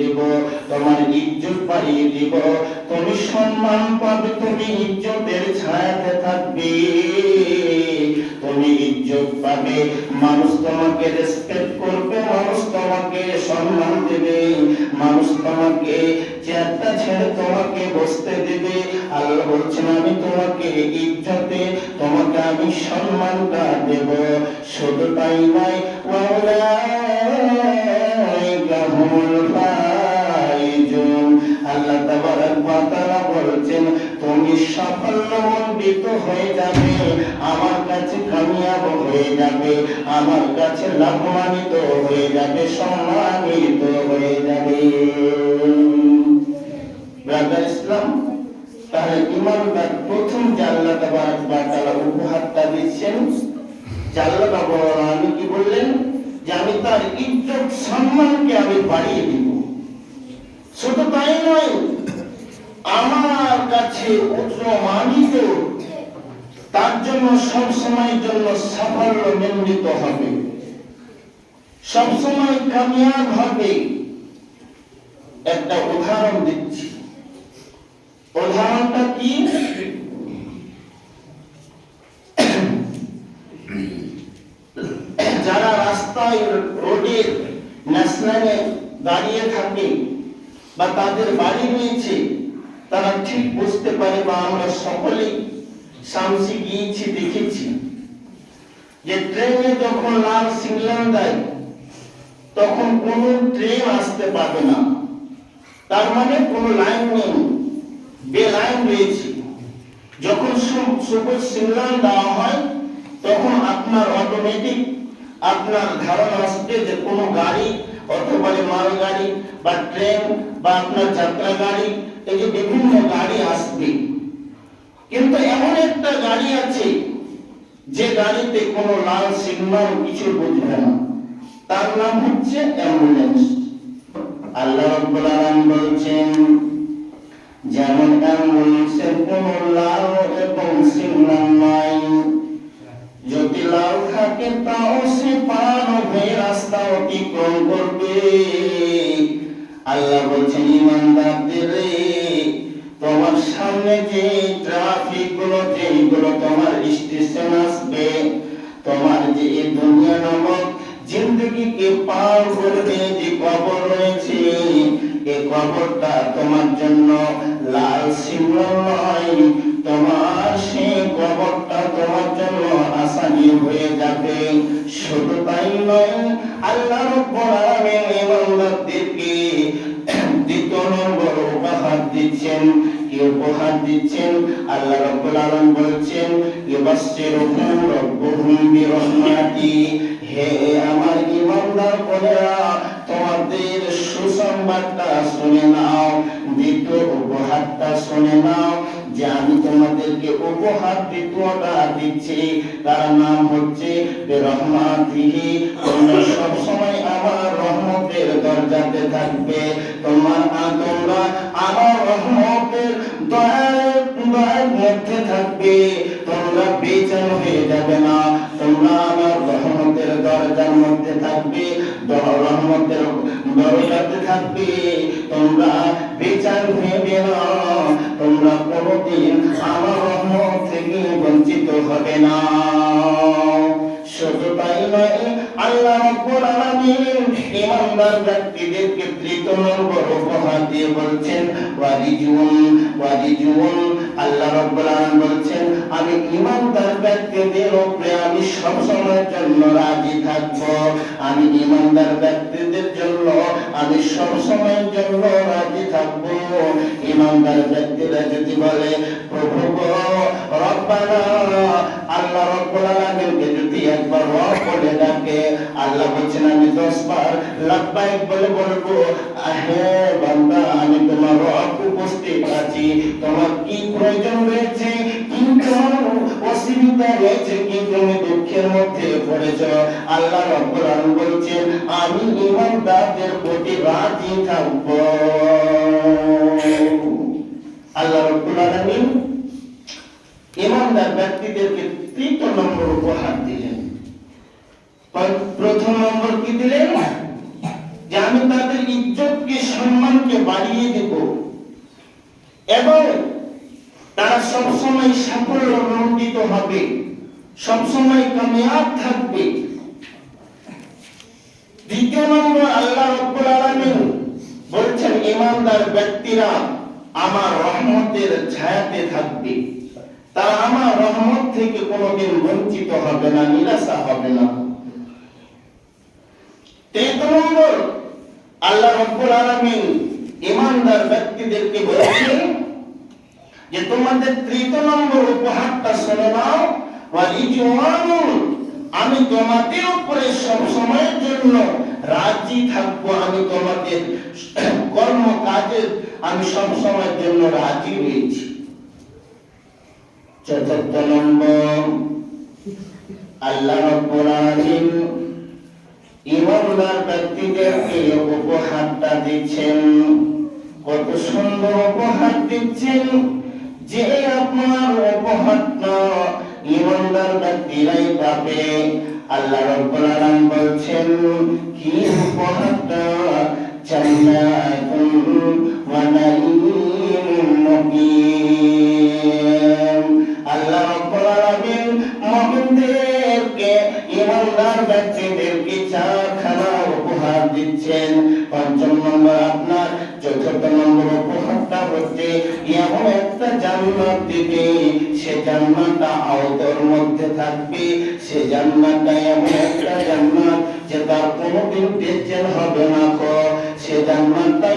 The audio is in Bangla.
দেব তোমার ইজ্জত বাড়িয়ে দিব। তুমি সম্মান পাবে তুমি ইজ্জতের ছায়াতে থাকবে। ইজ্জত পাবে মানুষ তোমাকে রেসপেক্ট করবে, মানুষ তোমাকে সম্মান দেবে, মানুষ তোমাকে চেয়ারটা ছেড়ে তোমাকে বসতে দেবে। আল্লাহ বলছেন, আমি তোমাকে ইজ্জতে, তোমাকে আমি সম্মানটা দেব। শুধু তাই নয় আল্লাহ তাবারাক ওয়া বলছেন, তুমি সাফল্যমণ্ডিত হয়ে যাবে। কামিয়াব হয়ে যাবে। আমার কাছে লাভবানিত, হয়ে যাবে, সম্মানিত হয়ে যাবে। ব্রাদার ইসলাম, তাহলে ইমানদার প্রথম তাআলা উপহারটা দিচ্ছেন। যে আল্লাহ আমি কি বললেন? যে আমি তার ইজ্জত, সম্মানকে আমি বাড়িয়ে দিব। শুধু তাই নয়, আমার কাছে উচ্চমানিত তার জন্য সব সময়ের জন্য সাফল্য মণ্ডিত হবে। সব সময় কামিয়াব হবে। একটা উদাহরণ দিচ্ছি। উদাহরণটা কি? যারা রাস্তায় রোডের ন্যাশনালে দাঁড়িয়ে থাকে বা তাদের বাড়ি রয়েছে, তারা ঠিক বুঝতে পারে বা আমরা সকলেই সামসি গিয়েছি, দেখেছি। যে ট্রেনে যখন লাল সিগন্যাল দেয়, তখন কোন ট্রেন আসতে পারবে না। তার মানে কোন লাইন নেই। বেলাইন রয়েছে। যখন সবুজ সিগন্যাল দেওয়া হয়, তখন আপনার অটোমেটিক আপনার ধারণা আসবে যে কোনো গাড়ি, অথবা মালগাড়ি বা ট্রেন বা আপনার যাত্রা গাড়ি এই যে বিভিন্ন গাড়ি আসবে। কিন্তু এমন একটা গাড়ি আছে, যে গাড়িতে কোনো লাল সিগন্যাল কিছু বুঝবে না। তার নাম হচ্ছে অ্যাম্বুলেন্স। আল্লাহ রাব্বুল বলছেন, যেমন অ্যাম্বুলেন্সের কোনো লাল এবং সিগন্যাল নাই। যদি লাল থাকে, তাও সে পার হয়ে রাস্তা অতিক্রম করবে। আল্লাহ বলছেন, ইমানদারদের তোমার সামনে যে জিন্দগিকে পার করবে? যে কবর রয়েছে। এই কবরটা তোমার জন্য লাল সিগন্যাল নয়। তোমার সেই কবরটা তোমার জন্য আসানি হয়ে যাবে। শুধু তাই নয়, আল্লাহ রব্বুল ইবাশশিরুহুম রাব্বুহুম বিরহমাতি হে আমার ইমানদার বলেরা তোমাদের সুসংবাদটা শুনে নাও দ্বিতীয় উপহারটা শুনে নাও, যে আমি তোমাদেরকে উপহার দ্বিতীয়টা দিচ্ছি, তার নাম হচ্ছে রহমাতিহি তোমরা সব সময় আমার রহমতের দরজাতে থাকবে। তোমার তোমরা আমার রহমতের দয়ার দয়ার মধ্যে থাকবে, তোমরা বেচান হয়ে যাবে না। তোমরা আমার রহমতের দরজার মধ্যে থাকবে রহমতের দরজাতে থাকবে। তোমরা বেচান হয়ে না তোমরা কোনোদিন আমার রহমত থেকে বঞ্চিত হবে না। শুধু তাই নয় আমি ইমানদার ব্যক্তিদের উপরে আমি সব সময়ের জন্য রাজি থাকব। আমি ইমানদার ব্যক্তিদের জন্য, আমি সব সময়ের জন্য রাজি থাকব। ইমানদার ব্যক্তিরা যদি বলে, প্রভু রব্বানা, আল্লাহ রব্বুল আলামিনকে যদি একবার ডাকে আল্লাহ বলছেন, আমি দশ বার বলে বলব বান্দা, আমি তোমার উপস্থিত আছি। তোমার কি প্রয়োজন রয়েছে? ইমানদার ব্যক্তিদেরকে তৃতীয় নম্বর উপহার দিলেন। প্রথম নম্বর কি দিলেন? যে আমি তাদের ইজ্জতকে সম্মানকে বাড়িয়ে দেব। এবং তারা সবসময় সাফল্য মণ্ডিত হবে। সবসময় কামিয়াব থাকবে। দ্বিতীয় নম্বর আল্লাহ রব্বুল আলামিন বলছেন ইমানদার ব্যক্তিরা আমার রহমতের ছায়াতে থাকবে। তারা আমার রহমত থেকে কোনোদিন বঞ্চিত হবে না, নিরাশা হবে না। তৃতীয় নম্বর আল্লাহ রব্বুল আলামিন ইমানদার ব্যক্তিদেরকে বলছেন যে, তোমাদের তৃতীয় নম্বর উপহারটা শুনে নাও। আমি তোমাদের উপরে সব সময়ের জন্য রাজি থাকব। আমি তোমাদের কর্ম কাজের আমি সব সময়ের জন্য রাজি হয়েছি। চতুর্থ নম্বর। আল্লাহ রব্বুল আলামিন ইমানদার ব্যক্তিদেরকে উপহারটা দিচ্ছেন। কত সুন্দর উপহার দিচ্ছেন। যে আপনার উপহারটা ইমানদার ব্যক্তিরাই পাবে। আল্লাহ রব্বুল আলামিন বলছেন, কি উপহারটা? জান্নাতুন ওয়া নাঈমুন মুকিম। আল্লাহ রব্বুল আলামিন মুমিনদেরকে ইমানদার ব্যক্তিদেরকে চারখানা একটা জান্নাত দিবে সে জান্নাতটা আওতার মধ্যে থাকবে। সে জান্নাতটা এমন একটা জান্নাত যে তার কোনোদিন বেচেন হবে না খো সে জান্নাতটা